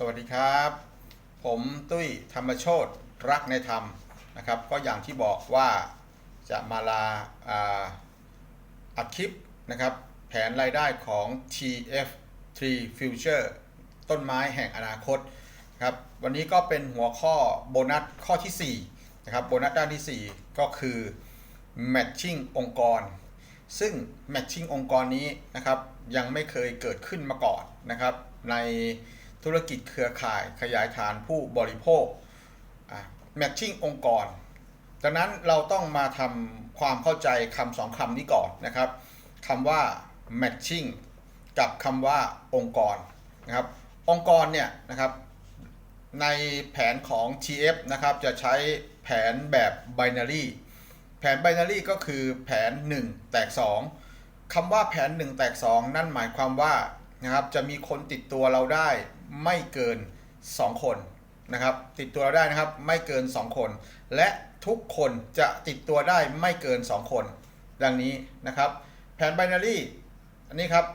สวัสดีครับ ผมตุ้ยธรรมโชตรักในธรรมนะครับ ก็อย่างที่บอกว่าจะมาลาอาัดคลิปนะครับ แผนรายได้ของ TF3 Future ต้นไม้แห่งอนาคตครับวันนี้ก็เป็นหัวข้อโบนัสข้อที่4นะครับโบนัสด้านที่ 4 ก็คือ Matching องค์กร ซึ่ง Matching องค์กรนี้นะครับยังไม่เคยเกิดขึ้นมาก่อนนะครับใน ธุรกิจเครือข่ายขยายฐานผู้บริโภคอะ Matching องค์กรดังนั้นเราต้องมาทำความเข้าใจคำสองคำนี้ก่อนนะครับคำว่า matching กับคำว่าองค์กรนะครับองค์กรเนี่ยนะครับในแผนของ TF นะครับจะใช้แผนแบบ binary แผน binary ก็คือแผน 1 แตก 2คำว่าแผน 1 แตก 2 นั่นหมายความว่านะครับจะมีคนติดตัวเราได้ ไม่เกิน 2 คนนะครับ ติดตัวเราได้นะครับไม่เกิน 2 คน และทุกคนจะติดตัวได้ไม่เกิน 2 คน ดังนี้นะครับ แผน binary อันนี้ครับ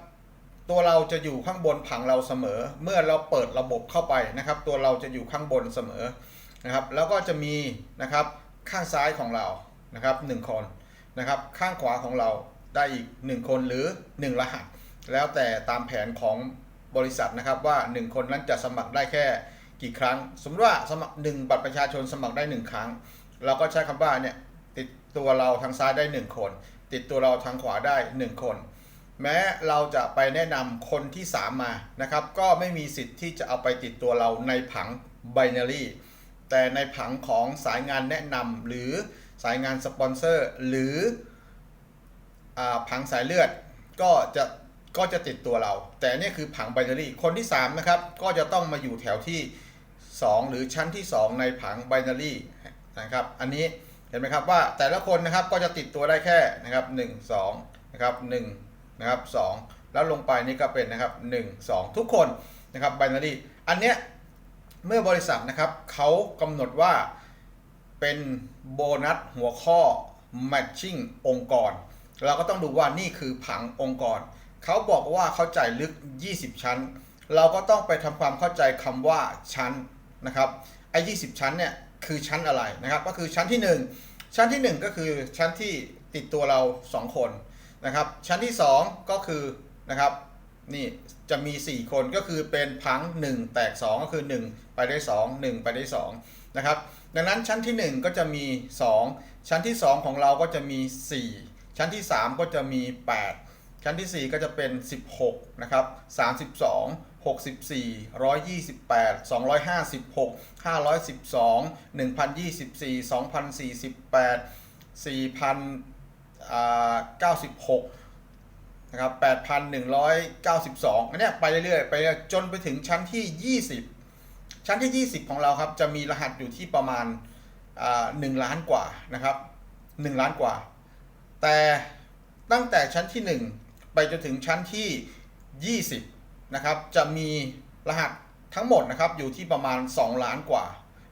ตัวเราจะอยู่ข้างบนผังเราเสมอ เมื่อเราเปิดระบบเข้าไปนะครับ ตัวเราจะอยู่ข้างบนเสมอนะครับ แล้วก็จะมีนะครับข้างซ้ายของเรานะครับหนึ่งคนนะครับ ข้างขวาของเราได้อีก 1 คนหรือ 1 รหัส แล้วแต่ตามแผนของ บริษัทนะครับว่า 1 คนนั้นจะสมัครได้แค่กี่ครั้ง สมมติว่าสมัคร1บัตรประชาชนสมัครได้ 1 ครั้ง เราก็ใช้คำว่าเนี่ยติดตัวเราทางซ้ายได้ 1 คน ติดตัวเราทางขวาได้ 1 คน แม้เราจะไปแนะนำคนที่ 3 มานะครับก็ไม่มีสิทธิ์ที่จะเอาไปติดตัวเราในผัง binary แต่ในผังของสายงานแนะนำหรือสายงานสปอนเซอร์หรืออผังสายเลือดก็จะ ก็จะติดตัวเรา แต่นี่คือผัง binary คนที่ 3 นะครับ ก็จะต้องมาอยู่แถวที่ 2 หรือชั้นที่ 2 ในผัง binary นะครับ อันนี้เห็นไหมครับว่าแต่ละคนนะครับก็จะติดตัวได้แค่นะครับ1 2นะครับ1นะครับ2แล้วลงไปนี่ก็เป็นนะครับ1 2 ทุกคนนะครับ binary อันเนี้ยเมื่อบริษัทนะครับเขากำหนดว่าเป็นโบนัสหัวข้อ matching องค์กร เราก็ต้องดูว่านี่คือผังองค์กร เขาบอกว่าเขาใจลึก 20 ชั้น เราก็ต้องไปทำความเข้าใจคำว่าชั้นนะครับไอ้20ชั้นเนี่ยคือชั้นอะไรนะครับ ก็คือชั้นที่ 1 ชั้นที่ 1 ก็คือชั้นที่ติดตัวเรา 2 คนนะครับ ชั้นที่ 2 ก็คือนะครับนี่จะมี 4 คนก็คือเป็นพัง 1 แตก 2 ก็คือ 1 ไปได้ 2 1 ไปได้2นะครับดังนั้นชั้นที่ 1 ก็จะมี 2 ชั้นที่ 2 ของเราก็จะมี 4 ชั้นที่ 3 ก็จะมี 8 ชั้นที่ 4 ก็จะเป็น 16 นะครับ 32 64 128 256 512 1024 2048 4,096 นะครับ 8,192 อันนี้ไปเรื่อยๆ ไปจนไปถึงชั้นที่ 20 ชั้นที่ 20 ของเราครับ จะมีรหัสอยู่ที่ประมาณา1ล้านกว่านะครับ 1 ล้านกว่า แต่ตั้งแต่ชั้นที่ 1 ไปจนถึงชั้นที่ 20 นะครับ จะมีรหัสทั้งหมดนะครับอยู่ที่ประมาณ 2 ล้านกว่า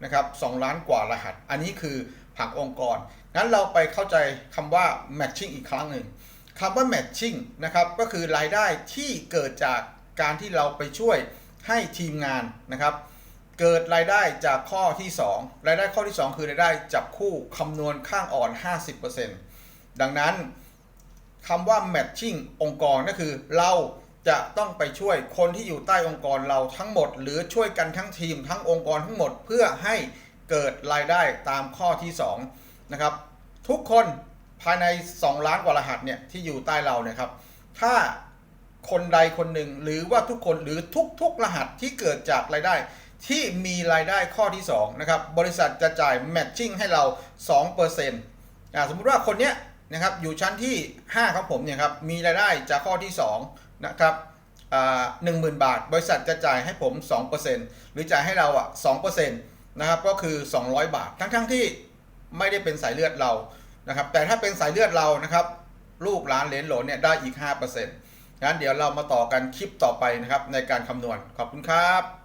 นะครับ2ล้านกว่ารหัส อันนี้คือผังองค์กร งั้นเราไปเข้าใจคำว่า matching อีกครั้งหนึ่งคำว่า matching นะครับก็คือรายได้ที่เกิดจากการที่เราไปช่วยให้ทีมงานนะครับ เกิดรายได้จากข้อที่ 2 รายได้ข้อที่ 2 คือรายได้จับคู่คำนวณข้างอ่อน 50%ดังนั้น คำว่า matching องค์กรก็คือเราจะต้องไปช่วยคนที่อยู่ใต้องค์กรเราทั้งหมด หรือช่วยกันทั้งทีมทั้งองค์กรทั้งหมด เพื่อให้เกิดรายได้ตามข้อที่2นะครับทุกคนภายใน 2 ล้านกว่ารหัสเนี่ยที่อยู่ใต้เราเนี่ยครับถ้าคนใดคนหนึ่งหรือว่าทุกคนหรือทุกๆรหัสที่เกิดจากรายได้ ที่มีรายได้ข้อที่2นะครับบริษัทจะจ่ายแมทชิ่งให้เรา 2%อ่าสมมุติว่าคนเนี้ย นะครับอยู่ชั้นที่ 5 ครับผมเนี่ยครับมีรายได้จากข้อที่2นะครับหนึ่งหมื่นบาท บริษัทจะจ่ายให้ผม 2%หรือจ่ายให้เราอะ2%นะครับก็คือ 200 บาท ทั้งๆทที่ไม่ได้เป็นสายเลือดเรานะครับแต่ถ้าเป็นสายเลือดเรานะครับลูกหลานเลนหลนเนี่ยได้อีก 5%งั้นเดี๋ยวเรามาต่อกันคลิปต่อไปนะครับในการคำนวณขอบคุณครับ